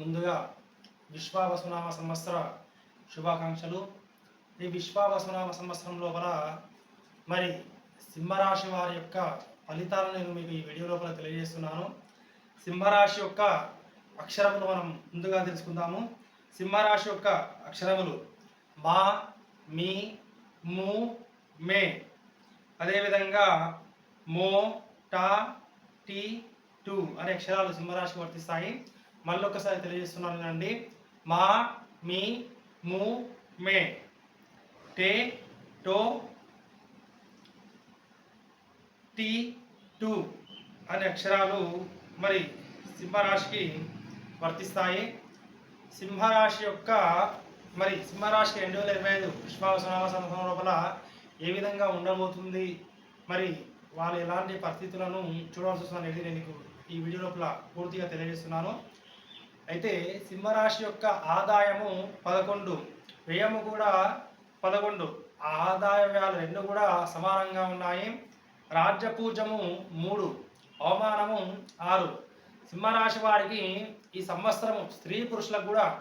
ముందుగా విశ్వావసునామ సంవత్సర శుభాకాంక్షలు. ఈ విశ్వావసునామ సంవత్సరం లోపల మరి సింహరాశి వారి యొక్క ఫలితాలను నేను మీకు ఈ వీడియో లోపల తెలియజేస్తున్నాను. సింహరాశి యొక్క అక్షరములు మనం ముందుగా తెలుసుకుందాము. సింహరాశి యొక్క అక్షరములు మా మీ ము మే. అదేవిధంగా మో టా టీ టు అనే అక్షరాలు సింహరాశికి వర్తిస్తాయి. మళ్ళీ ఒకసారి తెలియజేస్తున్నాను అండి మా మీ ము మే. టే టో టీ టు అనే అక్షరాలు మరి సింహరాశికి వర్తిస్తాయి. సింహరాశి యొక్క మరి సింహరాశికి రెండు వేల ఇరవై ఐదు విశ్వాసనామ సంవత్సరం లోపల ఏ విధంగా ఉండబోతుంది? మరి వాళ్ళు ఎలాంటి పరిస్థితులను చూడాల్సి వస్తుంది అనేది నేను ఈ వీడియో లోపల పూర్తిగా తెలియజేస్తున్నాను. అయితే సింహరాశి యొక్క ఆదాయము పదకొండు వ్యయము కూడా పదకొండు. ఆ ఆదాయ వ్యయాలు రెండు కూడా సమానంగా ఉన్నాయి. రాజ్యపూజము మూడు అవమానము ఆరు. సింహరాశి వారికి ఈ సంవత్సరము స్త్రీ పురుషులకు కూడా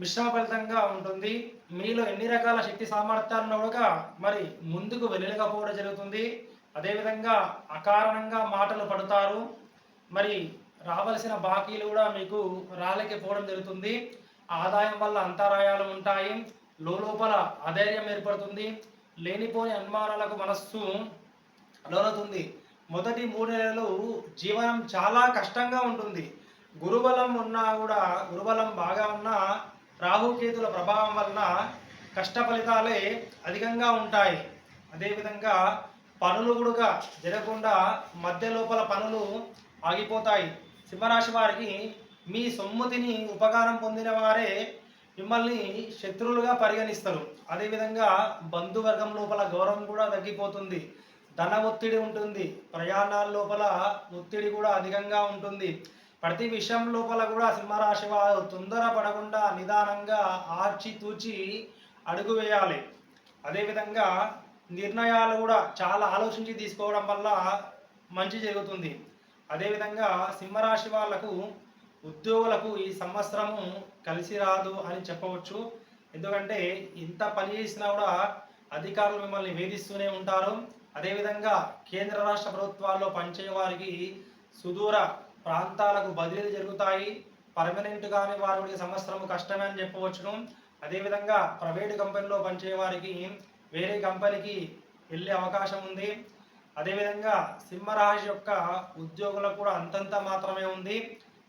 మిశ్రమ ఫలితంగా ఉంటుంది. మీలో ఎన్ని రకాల శక్తి సామర్థ్యాలను కూడా మరి ముందుకు వెళ్ళలేకపోవడం జరుగుతుంది. అదేవిధంగా అకారణంగా మాటలు పడతారు. మరి రావలసిన బాకీలు కూడా మీకు రాలేకపోవడం జరుగుతుంది. ఆదాయం వల్ల అంతరాయాలు ఉంటాయి. లోపల అధైర్యం ఏర్పడుతుంది. లేనిపోని అనుమానాలకు మనస్సు లోనవుతుంది మొదటి మూడు నెలలు జీవనం చాలా కష్టంగా ఉంటుంది. గురుబలం ఉన్నా కూడా గురుబలం బాగా ఉన్నా రాహుకేతుల ప్రభావం వలన కష్ట ఫలితాలే అధికంగా ఉంటాయి. అదేవిధంగా పనులు కూడా జరగకుండా మధ్య లోపల పనులు ఆగిపోతాయి. సింహరాశి వారికి మీ సొమ్ముతిని ఉపకారం పొందిన వారే మిమ్మల్ని శత్రువులుగా పరిగణిస్తారు. అదేవిధంగా బంధువర్గం లోపల గౌరవం కూడా తగ్గిపోతుంది. ధన ఒత్తిడి ఉంటుంది. ప్రయాణాల లోపల ఒత్తిడి కూడా అధికంగా ఉంటుంది. ప్రతి విషయం లోపల కూడా సింహరాశి వారు తొందర పడకుండా నిదానంగా ఆర్చి తూచి అడుగు వేయాలి. అదేవిధంగా నిర్ణయాలు కూడా చాలా ఆలోచించి తీసుకోవడం వల్ల మంచి జరుగుతుంది. అదేవిధంగా సింహరాశి వాళ్ళకు ఉద్యోగులకు ఈ సంవత్సరము కలిసి రాదు అని చెప్పవచ్చు. ఎందుకంటే ఇంత పని చేసినా కూడా అధికారులు మిమ్మల్ని వేధిస్తూనే ఉంటారు. అదేవిధంగా కేంద్ర రాష్ట్ర ప్రభుత్వాల్లో పనిచేయ వారికి సుదూర ప్రాంతాలకు బదిలీలు జరుగుతాయి. పర్మనెంట్ కాని వారికి సంవత్సరం కష్టమే అని చెప్పవచ్చును. అదేవిధంగా ప్రైవేట్ కంపెనీలో పనిచేయ వారికి వేరే కంపెనీకి వెళ్ళే అవకాశం ఉంది. అదేవిధంగా సింహరాశి యొక్క ఉద్యోగులకు కూడా అంతంత మాత్రమే ఉంది.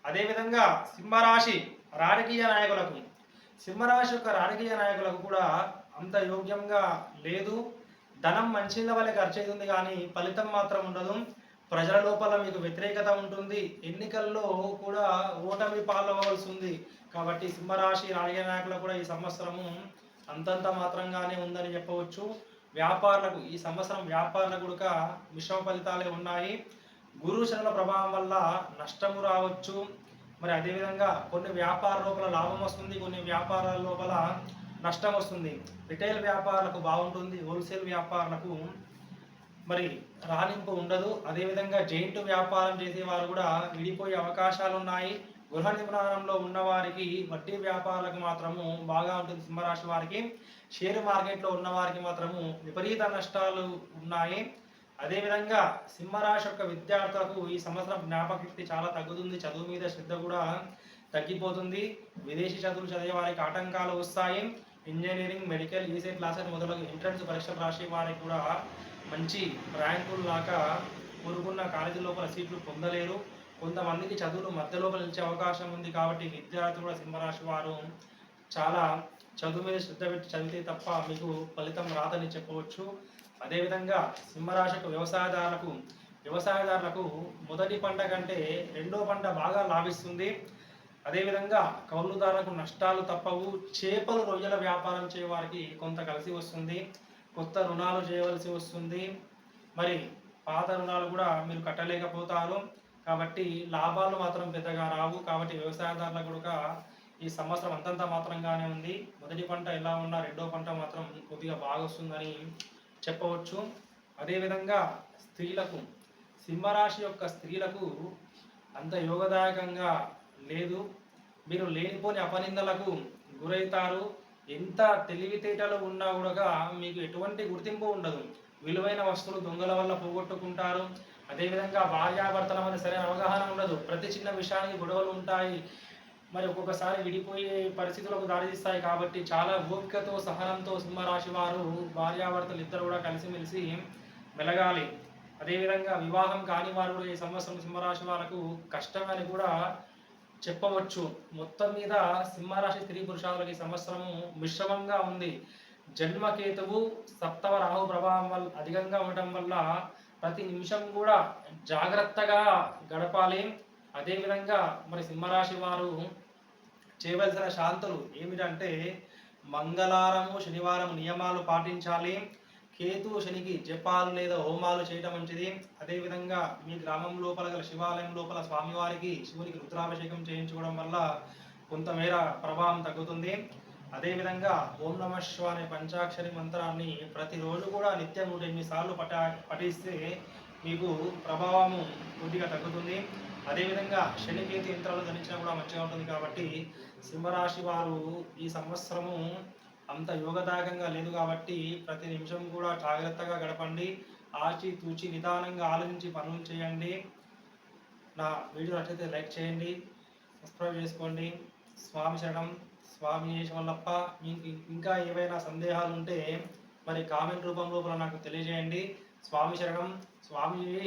అదేవిధంగా సింహరాశి రాజకీయ నాయకులకు సింహరాశి యొక్క రాజకీయ నాయకులకు కూడా అంత యోగ్యంగా లేదు. ధనం మంచిల వల్ల ఖర్చు అవుతుంది కానీ ఫలితం మాత్రం ఉండదు. ప్రజల లోపల మీకు వ్యతిరేకత ఉంటుంది. ఎన్నికల్లో కూడా ఓటమి పాలవలసి ఉంది కాబట్టి సింహరాశి రాజకీయ నాయకులకు కూడా ఈ సంవత్సరము అంతంత మాత్రంగానే ఉందని చెప్పవచ్చు. వ్యాపారులకు ఈ సంవత్సరం వ్యాపారులకు కూడా మిశ్రమ ఫలితాలే ఉన్నాయి. గురు శనుల ప్రభావం వల్ల నష్టము రావచ్చు. మరి అదేవిధంగా కొన్ని వ్యాపార లోపల లాభం వస్తుంది కొన్ని వ్యాపారాల లోపల నష్టం వస్తుంది. రిటైల్ వ్యాపారులకు బాగుంటుంది హోల్సేల్ వ్యాపారులకు మరి రాణింపు ఉండదు. అదేవిధంగా జైంట్ వ్యాపారం చేసే వారు కూడా విడిపోయే అవకాశాలు ఉన్నాయి గృహ నిర్మాణంలో ఉన్నవారికి వడ్డీ వ్యాపారాలకు మాత్రము బాగా ఉంటుంది సింహరాశి వారికి. షేర్ మార్కెట్లో ఉన్న వారికి మాత్రము విపరీత నష్టాలు ఉన్నాయి. అదేవిధంగా సింహరాశి యొక్క విద్యార్థులకు ఈ సంవత్సరం జ్ఞాపకశక్తి చాలా తగ్గుతుంది. చదువు మీద శ్రద్ధ కూడా తగ్గిపోతుంది. విదేశీ చదువులు చదివే వారికి ఆటంకాలు వస్తాయి. ఇంజనీరింగ్ మెడికల్ ఈసీ క్లాసెస్ మొదలగు ఎంట్రన్స్ పరీక్షలు రాసే వారికి కూడా మంచి ర్యాంకులు లాగా కోరుకున్న కాలేజీ లోపల సీట్లు పొందలేరు. కొంతమందికి చదువులు మధ్యలో నిలిచే అవకాశం ఉంది కాబట్టి విద్యార్థులు కూడా సింహరాశి వారు చాలా చదువు మీద శ్రద్ధ పెట్టి చదివితే తప్ప మీకు ఫలితం రాదని చెప్పవచ్చు. అదేవిధంగా సింహరాశికు వ్యవసాయదారులకు వ్యవసాయదారులకు మొదటి పంట కంటే రెండో పంట బాగా లాభిస్తుంది. అదేవిధంగా కౌలుదారులకు నష్టాలు తప్పవు. చేపలు రొయ్యల వ్యాపారం చేయవారికి కొంత కలిసి వస్తుంది. కొత్త రుణాలు చేయవలసి వస్తుంది. మరి పాత రుణాలు కూడా మీరు కట్టలేకపోతారు. కాబట్టి లాభాలు మాత్రం పెద్దగా రావు. కాబట్టి వ్యవసాయదారులకు కూడా ఈ సంవత్సరం అంతంత మాత్రంగానే ఉంది. మొదటి పంట ఎలా ఉన్నా రెండో పంట మాత్రం కొద్దిగా బాగా వస్తుందని చెప్పవచ్చు. అదేవిధంగా స్త్రీలకు సింహరాశి యొక్క స్త్రీలకు అంత యోగదాయకంగా లేదు. మీరు లేనిపోని అపనిందలకు గురవుతారు ఎంత తెలివితేటలు ఉన్నా కూడా మీకు ఎటువంటి గుర్తింపు ఉండదు. విలువైన వస్తువులు దొంగల వల్ల పోగొట్టుకుంటారు. అదేవిధంగా భార్యాభర్తల మధ్య సరైన అవగాహన ఉండదు. ప్రతి చిన్న విషయానికి గొడవలు ఉంటాయి. మరి ఒక్కొక్కసారి విడిపోయే పరిస్థితులకు దారితీస్తాయి కాబట్టి చాలా ఓపికతో సహనంతో సింహరాశి వారు భార్యాభర్తలు ఇద్దరు కూడా కలిసిమెలిసి మెలగాలి. అదేవిధంగా వివాహం కాని వారు కూడా ఈ సంవత్సరం సింహరాశి వాళ్ళకు కష్టమని కూడా చెప్పవచ్చు. మొత్తం మీద సింహరాశి స్త్రీ పురుషాదులకి ఈ సంవత్సరము మిశ్రమంగా ఉంది. జన్మకేతువు సప్తవ రాహు ప్రభావం వల్ల అధికంగా ఉండటం వల్ల ప్రతి నిమిషం కూడా జాగ్రత్తగా గడపాలి. అదేవిధంగా మరి సింహరాశి వారు చేయవలసిన శాంతులు ఏమిటంటే మంగళవారము శనివారం నియమాలు పాటించాలి. కేతు శనికి జపాలు లేదా హోమాలు చేయటం మంచిది. అదేవిధంగా మీ గ్రామం లోపల గల శివాలయం లోపల స్వామివారికి శివునికి రుద్రాభిషేకం చేయించుకోవడం వల్ల కొంతమేర ప్రభావం తగ్గుతుంది. అదేవిధంగా ఓం నమ శివ అనే పంచాక్షరి మంత్రాన్ని ప్రతిరోజు కూడా నిత్యం నూట ఎనిమిది సార్లు పఠా పఠిస్తే మీకు ప్రభావము కొద్దిగా తగ్గుతుంది. అదేవిధంగా శనికేతి యంత్రాలు ధరించినా కూడా మంచిగా ఉంటుంది కాబట్టి సింహరాశి వారు ఈ సంవత్సరము అంత యోగదాయకంగా లేదు కాబట్టి ప్రతి నిమిషం కూడా జాగ్రత్తగా గడపండి. ఆచి తూచి నిదానంగా ఆలోచించి పనులు చేయండి. నా వీడియో నచ్చితే లైక్ చేయండి. సబ్స్క్రైబ్ చేసుకోండి. స్వామి శరణం. స్వామి వల్లప్ప ఇంకా ఏవైనా సందేహాలు ఉంటే మరి కామెంట్ రూపంలో నాకు తెలియజేయండి. స్వామి శరణం స్వామి